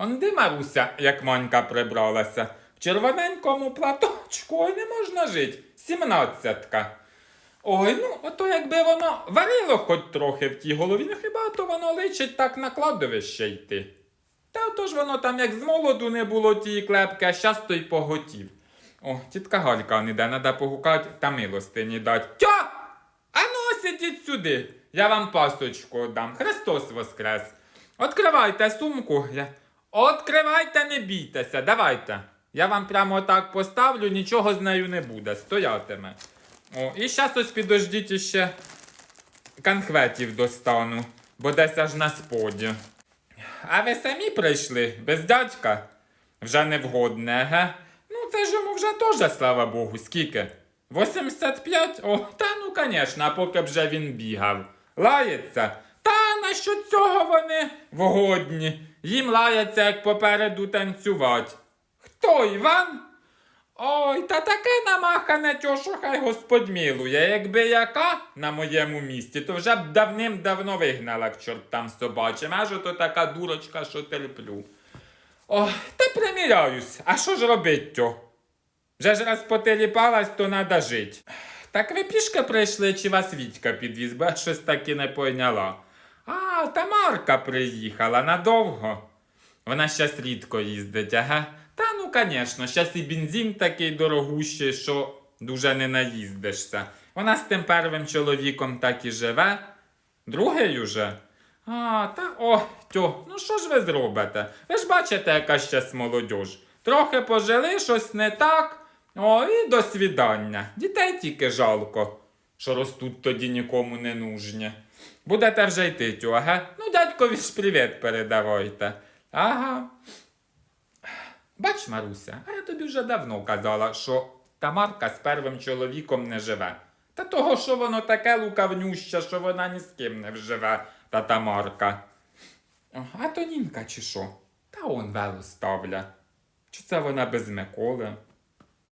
Он де Маруся, як Монька прибралася. В червоненькому платочку, не можна жить. Сімнадцятка. Ой, ну, ото якби воно варило хоч трохи в тій голові, ну хіба то воно личить так на кладовище йти. Та ото ж воно там як з молоду не було тієї клепки, а щас то й поготів. О, тітка Галька не йде, треба погукати та милостині дать. Тьо! А ну сидіть сюди, я вам пасочку дам. Христос воскрес. Откривайте сумку. Я... Откривайте, не бійтеся, давайте. Я вам прямо так поставлю, нічого з нею не буде, стоятиме. О, і щас ось підождіть іще конхветів достану, бо десь аж на споді. А ви самі прийшли, без дядька? Вже не вгодне, ге? Ну, це ж йому вже теж, слава Богу, скільки? 85? О, та ну, а поки б вже він бігав. Лається? Що цього вони вгодні? Їм лається, як попереду танцювати. Хто, Іван? Ой, та таке намахане тьошу, хай господь милує. Якби яка на моєму місці, то вже б давним-давно вигнала к чортам собачим. Аж ото така дурочка, що терплю. Ой, та приміряюсь. А що ж робить тьо? Вже ж раз потеліпалась, то надо жить. Так ви пішки прийшли, чи вас Вітька підвіз, бо щось таки не пойняла. А, Тамарка приїхала надовго. Вона щас рідко їздить, ага. Та ну, конечно, щас і бензин такий дорогущий, що дуже не наїздишся. Вона з тим первим чоловіком так і живе. Другий уже. А, та о, тьо, ну що ж ви зробите? Ви ж бачите, яка щас молодіж. Трохи пожили, щось не так. О, і до свідання. Дітей тільки жалко, що ростуть тоді нікому не нужні. Будете вже йти, тю? Ну, дядькові ж привіт передавайте. Ага. Бач, Маруся, а я тобі вже давно казала, що Тамарка з первим чоловіком не живе. Та того, що воно таке лукавнюще, що вона ні з ким не вживе, та Тамарка. А то Нінка чи що? Та он вело ставля. Чи це вона без Миколи?